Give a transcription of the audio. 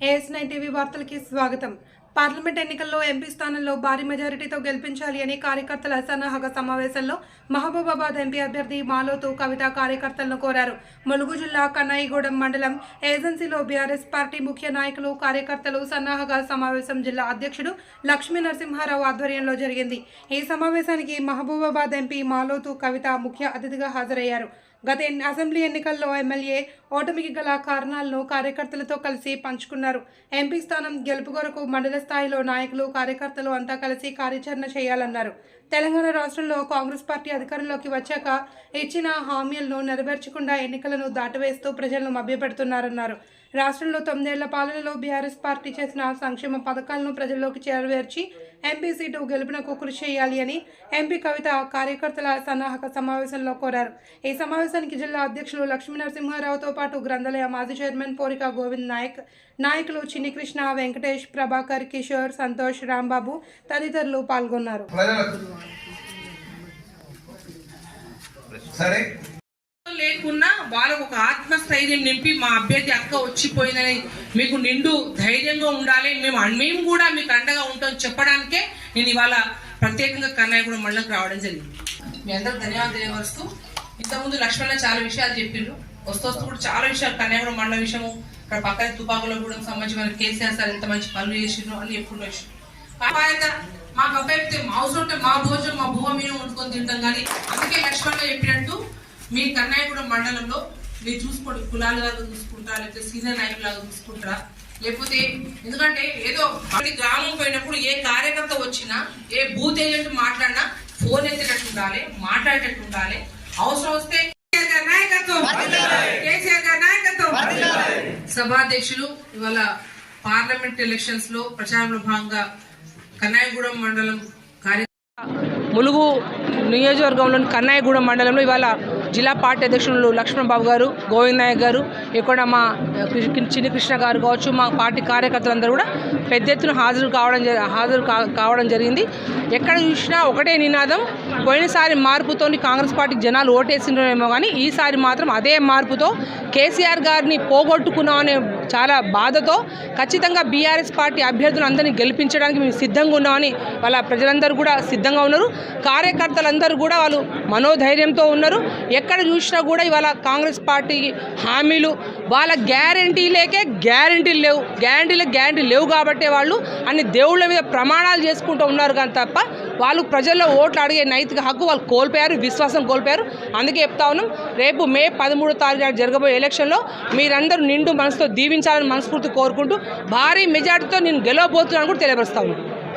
As nine TV వార్తలకి స్వాగతం. Parliament ఎన్నికల్లో MP స్థానంలో భారీ మెజారిటీతో గెలిపించాలి అని కార్యకర్తల సన్నాహక సమావేశంలో మహబూబాబాద్ ఎంపీ అభ్యర్థి మాలోతు కవిత కార్యకర్తలను కోరారు. ములుగు జిల్లా కన్నాయిగూడెం మండలం ఏజెన్సీలో బీఆర్ఎస్ పార్టీ ముఖ్య నాయకులు కార్యకర్తలు సన్నాహక సమావేశం జిల్లా అధ్యక్షుడు లక్ష్మీ నరసింహారావు ఆధ్వర్యంలో జరిగింది. ఈ సమావేశానికి మహబూబాబాద్ ఎంపీ మాలోతు కవిత ముఖ్య అతిథిగా హాజరయ్యారు. గత అసెంబ్లీ ఎన్నికల్లో ఎమ్మెల్యే ఓటమికి గల కారణాలను కార్యకర్తలతో కలిసి పంచుకున్నారు. ఎంపీ స్థానం గెలుపు కొరకు మండల స్థాయిలో నాయకులు కార్యకర్తలు అంతా కలిసి కార్యాచరణ చేయాలన్నారు. తెలంగాణ రాష్ట్రంలో కాంగ్రెస్ పార్టీ అధికారంలోకి వచ్చాక ఇచ్చిన హామీలను నెరవేర్చకుండా ఎన్నికలను దాటవేస్తూ ప్రజలను మభ్యపెడుతున్నారన్నారు. రాష్ట్రంలో తొమ్మిదేళ్ళ పాలనలో బీఆర్ఎస్ పార్టీ చేసిన సంక్షేమ పథకాలను ప్రజల్లోకి చేరవేర్చి ఎంపీ సీటు గెలుపునకు కృషి చేయాలి అని ఎంపీ కవిత కార్యకర్తల సన్నాహక సమావేశంలో కోరారు. ఈ సమావేశానికి జిల్లా అధ్యక్షులు లక్ష్మీ నరసింహారావుతో పాటు గ్రంథాలయ మాజీ చైర్మన్ పోరిక గోవింద్ నాయక్ నాయకులు చిన్ని కృష్ణ వెంకటేష్ ప్రభాకర్ కిషోర్ సంతోష్ రాంబాబు తదితరులు పాల్గొన్నారు. సరే. లేకున్నా వాళ్ళకు ఒక ఆత్మస్థైర్యం నింపి మా అభ్యర్థి అక్క వచ్చిపోయిందని మీకు నిండు ధైర్యంగా ఉండాలి. మేము మేము కూడా మీకు అండగా ఉంటాం చెప్పడానికే నేను ఇవాళ ప్రత్యేకంగా కన్నయ్యగూడ మండలంకి రావడం జరిగింది. మీ అందరూ ధన్యవాదాలు తెలియవరుస్తూ ఇంతకుముందు లక్ష్మణ చాలా విషయాలు చెప్పిండ్రు వస్తూ వస్తూ కూడా చాలా విషయాలు కన్యాగూడ మండలం విషయము ఇక్కడ పక్కన తుపాకులో కూడా సంబంధించి మన కేసీఆర్ సార్ ఎంత మంచి పనులు చేసిండ్రు అని ఎప్పుడు విషయం మా మాకు అబ్బాయితే మా ఉంటే మా భోజనం మా భూమి మీద వండుకొని తింటాం కానీ అందుకే లక్ష్మణ్ చెప్పినట్టు మీ కన్నాయగూడ మండలంలో మీరు చూసుకోండి. కులాలుగా చూసుకుంటారా లేకపోతే సీనియర్ నాయకులాగా చూసుకుంటారా లేకపోతే ఎందుకంటే ఏదో గ్రామం పోయినప్పుడు ఏ కార్యకర్త వచ్చినా ఏ బూత్ ఏజెంట్ మాట్లాడినా ఫోన్ ఎత్తేటట్టు ఉండాలి మాట్లాడేటట్టు ఉండాలి. అవసరం వస్తే నాయకత్వం. నాయకత్వం. సభాధ్యక్షులు ఇవాళ పార్లమెంట్ ఎలక్షన్స్లో ప్రచారంలో భాగంగా కన్నాయగూడెం మండలం కార్య ములుగు నియోజకవర్గంలోని కన్నాయగూడెం మండలంలో ఇవాళ జిల్లా పార్టీ అధ్యక్షులు లక్ష్మణ్ బాబు గారు గోవింద్ నాయక్ గారు ఇక్కడ మా చిన్ని కృష్ణ గారు కావచ్చు మా పార్టీ కార్యకర్తలందరూ కూడా పెద్ద ఎత్తున హాజరు కావడం హాజరు కా- కావడం జరిగింది. ఎక్కడ చూసినా ఒకటే నినాదం పోయినసారి మార్పుతోని కాంగ్రెస్ పార్టీకి జనాలు ఓటేసిండ్రేమో కానీ ఈసారి మాత్రం అదే మార్పుతో కేసీఆర్ గారిని పోగొట్టుకున్నాం అనే చాలా బాధతో ఖచ్చితంగా బీఆర్ఎస్ పార్టీ అభ్యర్థులు అందరినీ గెలిపించడానికి మేము సిద్ధంగా ఉన్నామని వాళ్ళ ప్రజలందరూ కూడా సిద్ధంగా ఉన్నారు. కార్యకర్తలందరూ కూడా వాళ్ళు మనోధైర్యంతో ఉన్నారు. ఎక్కడ చూసినా కూడా ఇవాళ కాంగ్రెస్ పార్టీ హామీలు వాళ్ళ గ్యారంటీలేకే గ్యారంటీలు లేవు. గ్యారంటీలకు గ్యారంటీ లేవు కాబట్టే వాళ్ళు అన్ని దేవుళ్ళ మీద ప్రమాణాలు చేసుకుంటూ ఉన్నారు కానీ తప్ప వాళ్ళు ప్రజల్లో ఓట్లు అడిగే నైతిక హక్కు వాళ్ళు కోల్పోయారు విశ్వాసం కోల్పోయారు. అందుకే చెప్తా ఉన్నాం రేపు మే పదమూడో తారీఖు నాడు జరగబోయే ఎలక్షన్లో మీరందరూ నిండు మనసుతో దీవించాలని మనస్ఫూర్తి కోరుకుంటూ భారీ మెజార్టీతో నేను గెలవబోతున్నాను కూడా తెలియపరుస్తా ఉన్నాను